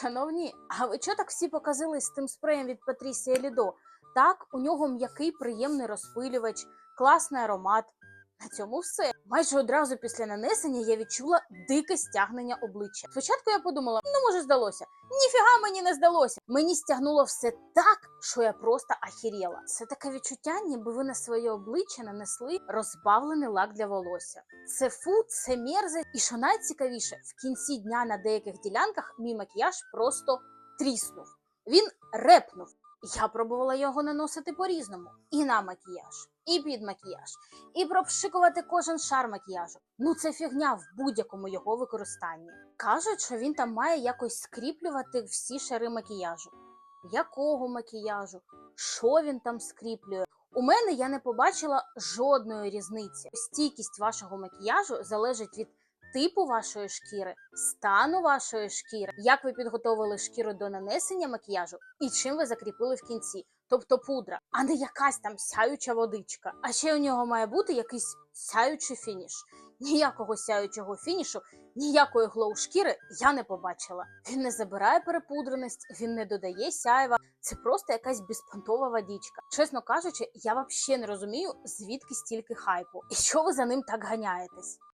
Шановні, а ви чого так всі показили з тим спреєм від Патрісія Лідо? Так, у нього м'який приємний розпилювач, класний аромат. На цьому все. Майже одразу після нанесення я відчула дике стягнення обличчя. Спочатку я подумала, ну може здалося. Ніфіга мені не здалося. Мені стягнуло все так, що я просто ахіріла. Це таке відчуття, ніби ви на своє обличчя нанесли розбавлений лак для волосся. Це фу, це мерзость. І що найцікавіше, в кінці дня на деяких ділянках мій макіяж просто тріснув. Він репнув. Я пробувала його наносити по-різному: і на макіяж, і під макіяж, і пропшикувати кожен шар макіяжу. Ну це фігня в будь-якому його використанні. Кажуть, що він там має якось скріплювати всі шари макіяжу. Якого макіяжу? Що він там скріплює? У мене я не побачила жодної різниці. Стійкість вашого макіяжу залежить від типу вашої шкіри, стану вашої шкіри, як ви підготовили шкіру до нанесення макіяжу і чим ви закріпили в кінці. Тобто пудра, а не якась там сяюча водичка. А ще у нього має бути якийсь сяючий фініш. Ніякого сяючого фінішу, ніякої глоу шкіри я не побачила. Він не забирає перепудреність, він не додає сяєва. Це просто якась безпонтова водичка. Чесно кажучи, я взагалі не розумію, звідки стільки хайпу і що ви за ним так ганяєтесь.